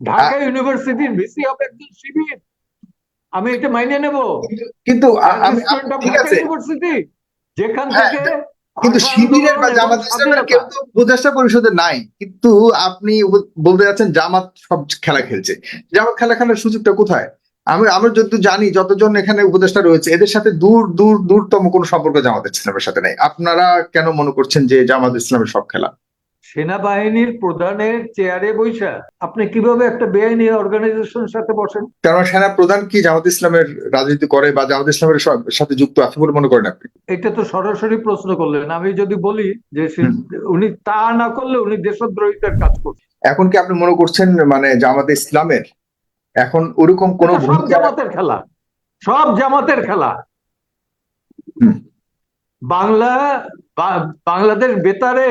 ঢাকা ইউনিভার্সিটির ভিসি হবে একজন শিবির। আমি এটা মাইনে নেব। কিন্তু আমি ঠিক আছে। ইউনিভার্সিটি যেখান হ্যাঁ, থেকে কিন্তু শিবিরের বা জামাত ইসলামের কেউ তো উপদেষ্টা পরিষদে নাই। কিন্তু আপনি বলতে যাচ্ছেন জামাত সব খেলা খেলছে। জামাত খেলা খেলার সুযোগটা কোথায়? আমি আমরা যত জানি যতজন এখানে উপদেষ্টা রয়েছে এদের সাথে দূর দূর দূরতম কোনো সম্পর্ক জামাত ইসলামের সাথে নাই। আপনারা কেন মনে করছেন যে জামাত ইসলামের সব খেলা? সেনাবাহিনীর প্রধানের চেয়ারে বৈশা আপনি কীভাবে একটা বেআইনি অর্গানাইজেশনের সাথে বসেন? কারণ সেনা প্রধান কি জামাত ইসলামের রাজনীতি করে বা জামাত ইসলামের সাথে যুক্ত আছে বলে মনে করেন আপনি? এটা তো সরাসরি প্রশ্ন করলেন। আমি যদি বলি যে উনি তা না করলে উনি দেশদ্রোহিতার কাজ করছেন এখন কি আপনি মনে করছেন মানে জামাত ইসলামের এখন ওরকম কোনো সব জামাতের খেলা। সব জামাতের খেলা। বাংলা বাংলাদেশ বেতারে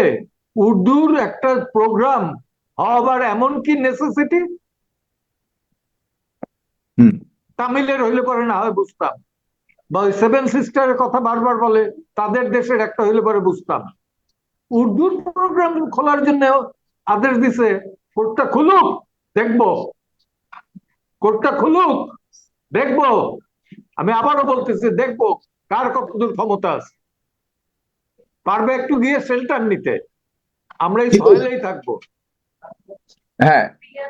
উর্দুর একটা প্রোগ্রাম হবার এমন কি নেসেসিটি তামিলের হইলে পরে না হয় বুঝতাম। বা ওই সেভেন সিস্টারের কথা বারবার বলে তাদের দেশের একটা হইলে পরে বুঝতাম। উর্দুর প্রোগ্রাম খোলার জন্য আদেশ দিছে কোর্টটা খুলুক দেখব। কোর্টটা খুলুক দেখব। আমি আবারও বলতেছি দেখব কার কতদূর ক্ষমতা আছে। পারবে একটু গিয়ে শেল্টার নিতে। আমরা এই সহেলেই থাকব। হ্যাঁ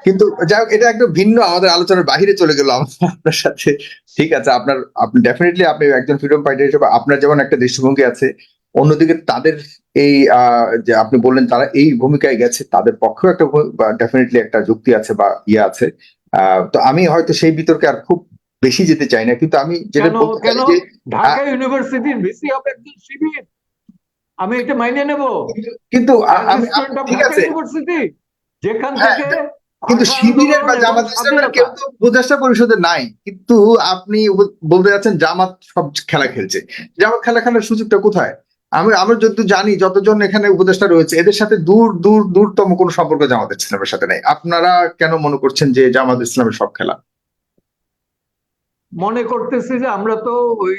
কিন্তু যাই হোক, এটা একটা ভিন্ন আমাদের আলোচনার বাহিরে চলে গেল আপনার সাথে। ঠিক আছে আপনার আপনি ডেফিনেটলি আপনি একজন ফ্রিডম ফাইটার হিসেবে আপনার যেমন একটা দৃষ্টিভঙ্গি আছে অন্যদিকে তাদের এই যে আপনি বললেন তারা এই ভূমিকায় গেছে তাদের পক্ষেও একটা ডেফিনেটলি একটা যুক্তি আছে বা ইয়ে আছে। আহ, তো আমি হয়তো সেই বিতর্কে আর খুব বেশি যেতে চাই না কিন্তু আমি যেটা বলতে চাই যে ঢাকা ইউনিভার্সিটির ভিসি হবে একজন শিবির? আমি এটা মাইনে নেব। কিন্তু ঠিক আছে। যেখান হ্যাঁ, থেকে কিন্তু শিবিরের বা জামাত ইসলামের কেউ। তো উপদেষ্টা পরিষদে নাই। কিন্তু আপনি বলতে যাচ্ছেন জামাত সব খেলা খেলছে। জামাত খেলা খেলার সুযোগটা কোথায়? আমি আমরা যত জানি যতজন এখানে উপদেষ্টা রয়েছে এদের সাথে দূর দূর দূরতম কোনো সম্পর্ক জামাত ইসলামের সাথে নাই। আপনারা কেন মনে করছেন যে জামাত ইসলামের সব খেলা? মনে করতেছি যে আমরা তো ওই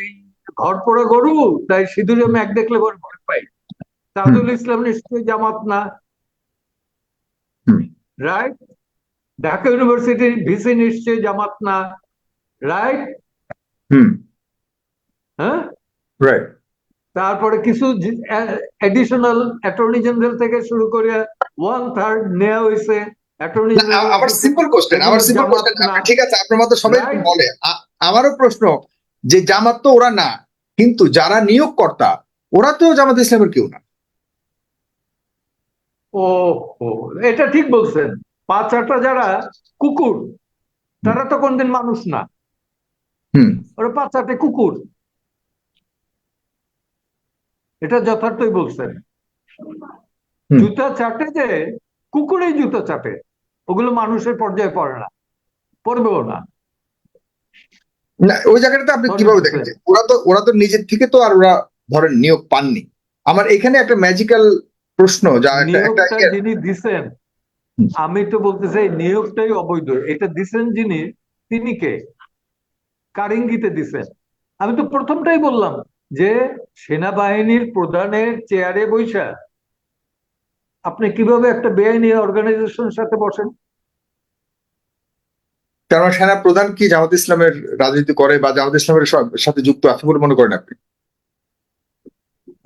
ঘর পড়ে গরু তাই সিঁদুরে ম্যাক দেখলে ভয় পাই। তাজুল ইসলাম নিশ্চয়ই জামাত না। রাইট ঢাকা ইউনিভার্সিটির ভিসি নিশ্চয়ই জামাত না। রাইট হ্যাঁ? রাইট তারপরে কিছু এডিশনাল অ্যাটর্নি জেনারেল থেকে শুরু করে ওয়ান থার্ড নেওয়া হয়েছে অ্যাটর্নি আমার সিম্পল কোশ্চেন আমার সিম্পল কোশ্চেন ঠিক আছে আপনার মতো সবাই বলে। আমারও প্রশ্ন যে জামাত তো ওরা না কিন্তু যারা নিয়োগকর্তা ওরা তো জামাত ইসলামের কেউ না। ও এটা ঠিক বলছেন। পাঁচ আটটা যারা কুকুর তারা তো কোনদিন মানুষ না। হুম। ওরা পাঁচ আটে কুকুর। এটা যথার্থই বলছেন। জুতা চাটে যে কুকুরেই জুতা চাটে। ওগুলো মানুষের পর্যায়ে পড়ে না পড়বেও না। না ওই জায়গাটাতে আপনি কীভাবে দেখেন ওরা তো ওরা তো নিজের থেকে তো আর ওরা ধরেন নিয়োগ পাননি। আমার এখানে একটা ম্যাজিক্যাল প্রশ্ন যা একটা যিনি দিছেন আমি তো বলতে চাই নিয়োগটাই অবৈধ। এটা দিছেন যিনি তিনি কে? কারিঙ্গিতে দিছেন। আমি তো প্রথমটাই বললাম যে সেনাবাহিনীর প্রধানের চেয়ারে বৈশা আপনি কীভাবে একটা বেআইনি অর্গানাইজেশনের সাথে বসেন? কারণ সেনা প্রধান কি জামাত ইসলামের রাজনীতি করে বা জামাত ইসলামের সাথে যুক্ত আছে বলে মনে করেন আপনি?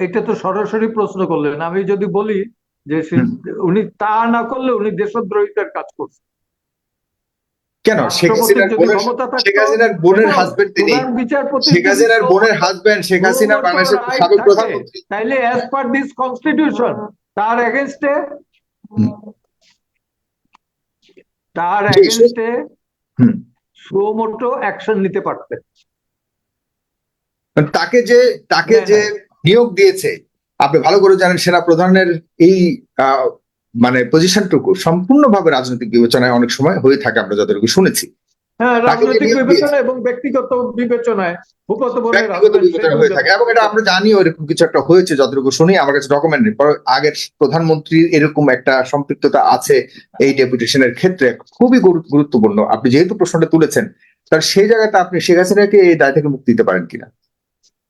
এটা তো সরাসরি প্রশ্ন করলেন। আমি যদি বলি যে উনি তা না করলে উনি দেশদ্রোহিতার কাজ করছেন। কেন? শেখ হাসিনার বোনের শেখ হাসিনার বোনের দেখো, হাজবেন্ড তিনি। বিচারপতি শেখ হাসিনার বোনের হাজবেন্ড শেখ হাসিনা বাংলাদেশের সাবেক প্রধানমন্ত্রী। তাইলে অ্যাজ পার দিস কনস্টিটিউশন তার এগেনস্টে তার এগেনস্টে। সুমোটো অ্যাকশন নিতে পারতেন তাকে যে তাকে হ্যাঁ, যে নিয়োগ দিয়েছে আপনি ভালো করে জানেন সেনা প্রধানের এই আহ, মানে পজিশনটুকু সম্পূর্ণভাবে রাজনৈতিক বিবেচনায় অনেক সময় হয়ে থাকে আমরা যতটুকু শুনেছি। হ্যাঁ রাজনৈতিক বিবেচনা এবং ব্যক্তিগত বিবেচনায়। ভূপত ব্যক্তিগত বিবেচনা হয়ে থাকে এবং এটা আমরা জানি এরকম কিছু একটা হয়েছে যতটুকু শুনি আমার কাছে ডকুমেন্ট নেই। আগের প্রধানমন্ত্রীর এরকম একটা সম্পৃক্ততা আছে এই ডেপুটেশনের ক্ষেত্রে খুবই গুরুত্বপূর্ণ। আপনি যেহেতু প্রশ্নটা তুলেছেন তার সেই জায়গাতে আপনি শেখ হাসিনাকে এই দায় থেকে মুক্তি দিতে পারেন কিনা?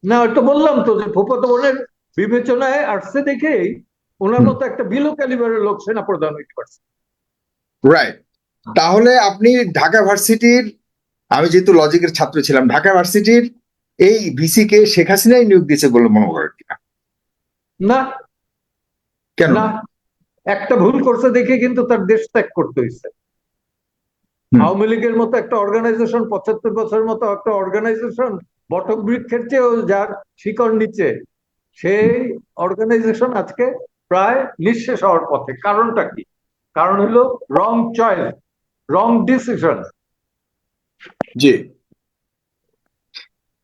না ওটা বললাম তো যে ভূপত বোনের বিবেচনায় আসছে দেখেই ওনার মতো একটা বিলো ক্যালিবারের লোক সেনা প্রধান হইতে পারছে। রাইট তাহলে আপনি ঢাকা ভার্সিটির আমি যেহেতু লজিকের ছাত্র ছিলাম ঢাকা ভার্সিটির এই ভিসি কে শেখ হাসিনাই নিয়োগ দিয়েছে বলে মনে করেন কিনা? না। কেন? না। একটা ভুল করছে দেখে কিন্তু তার দেশ ত্যাগ করতে হয়েছে। আওয়ামী লীগের মতো একটা অর্গানাইজেশন পঁচাত্তর বছরের মতো একটা অর্গানাইজেশন বটবৃক্ষের চেয়েও যার শিকড় নিচে সেই অর্গানাইজেশন আজকে প্রায় নিঃশেষ হওয়ার পথে। কারণটা কি? কারণ হলো রং চয়েস রং ডিসিশন জি।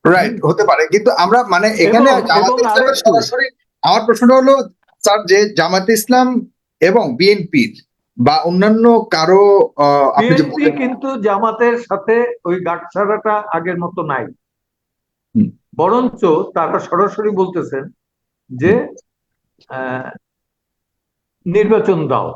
রাইট হতে পারে। কিন্তু আমরা মানে এখানে সরাসরি আমার প্রশ্নটা হলো স্যার যে জামাতে ইসলাম এবং বিএনপির বা অন্যান্য কারও বিএনপি কিন্তু জামাতের সাথে ওই গাঁটছাড়াটা আগের মতো নাই। বরঞ্চ তারা সরাসরি বলতেছেন যে আহ, নির্বাচন দাও।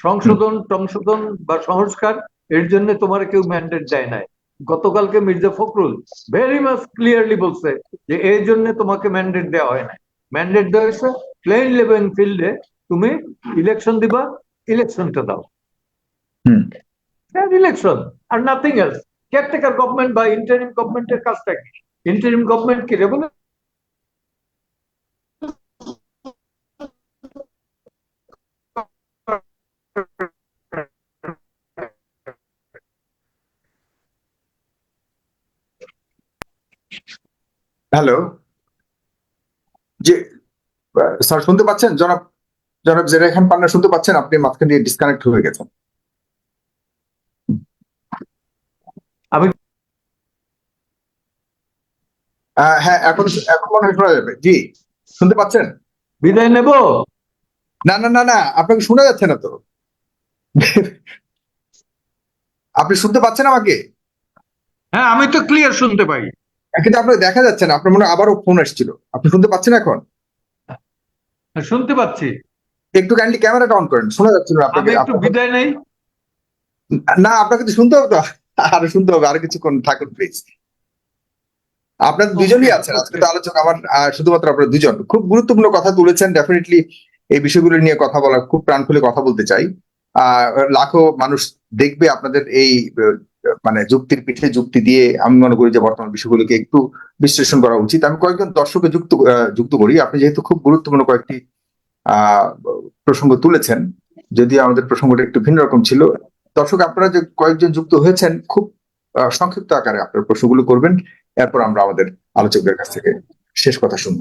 সংশোধন সংশোধন বা সংস্কার এর জন্য তোমার কেউ ম্যান্ডেট দেয় নাই। গতকালকে Mirza Fakhrul very much clearly বলছে যে এই জন্য তোমাকে ম্যান্ডেট দেওয়া হয় নাই। ম্যান্ডেট দেওয়া হয়েছে প্লেন লেভেল ফিল্ডে তুমি ইলেকশন দিবা ইলেকশনটা দাও। হুম। ইলেকশন আর নাথিং এলস কেয়ারটেকার গভর্নমেন্ট বা ইন্টারিম গভর্নমেন্টের কাজটা কি? ইন্টারিম গভর্নমেন্ট কি রেগুলার হ্যালো জি স্যার শুনতে পাচ্ছেন? জনাব জনাব জেরা খান পান্না শুনতে পাচ্ছেন? আপনি মাঝখান দিয়ে ডিসকানেক্ট হয়ে গেছেন। আমি হ্যাঁ এখন এখন মনে শোনা যাবে। জি শুনতে পাচ্ছেন? বিদায় নেব? না না না না আপনাকে শোনা যাচ্ছে না তো। আপনি শুনতে পাচ্ছেন আমাকে? হ্যাঁ আমি তো ক্লিয়ার শুনতে পাই। কিন্তু আপনার দেখা যাচ্ছে না আপনার মনে হয় আবারও ফোন আসছিল। আপনি শুনতে পাচ্ছেন এখন? শুনতে পাচ্ছি। একটু কাইন্ডলি ক্যামেরাটা অন করেন শোনা যাচ্ছে না আপনাকে। একটু বিদায় নেই। না আপনাকে তো শুনতে হবে তো। আরও শুনতে হবে আর কিছুক্ষণ থাকুন প্লিজ আপনার দুজনই আছেন আজকে তো আলোচক আমার শুধুমাত্র আপনার দুজন। খুব গুরুত্বপূর্ণ কথা তুলেছেন ডেফিনেটলি এই বিষয়গুলো নিয়ে কথা বলা খুব প্রাণ খুলে কথা বলতে চাই। আহ লাখো মানুষ দেখবে আপনাদের এই মানে যুক্তির পিঠে যুক্তি দিয়ে আমি মনে করি যে বর্তমান বিষয়গুলোকে একটু বিশ্লেষণ করা উচিত। আমি কয়েকজন দর্শকে যুক্ত যুক্ত করি। আপনি যেহেতু খুব গুরুত্বপূর্ণ কয়েকটি প্রসঙ্গ তুলেছেন, যদিও আমাদের প্রসঙ্গটা একটু ভিন্ন রকম ছিল। দর্শক, আপনারা যে কয়েকজন যুক্ত হয়েছেন, খুব সংক্ষিপ্ত আকারে আপনার প্রশ্নগুলো করবেন। এরপর আমরা আমাদের আলোচকদের কাছ থেকে শেষ কথা শুনব।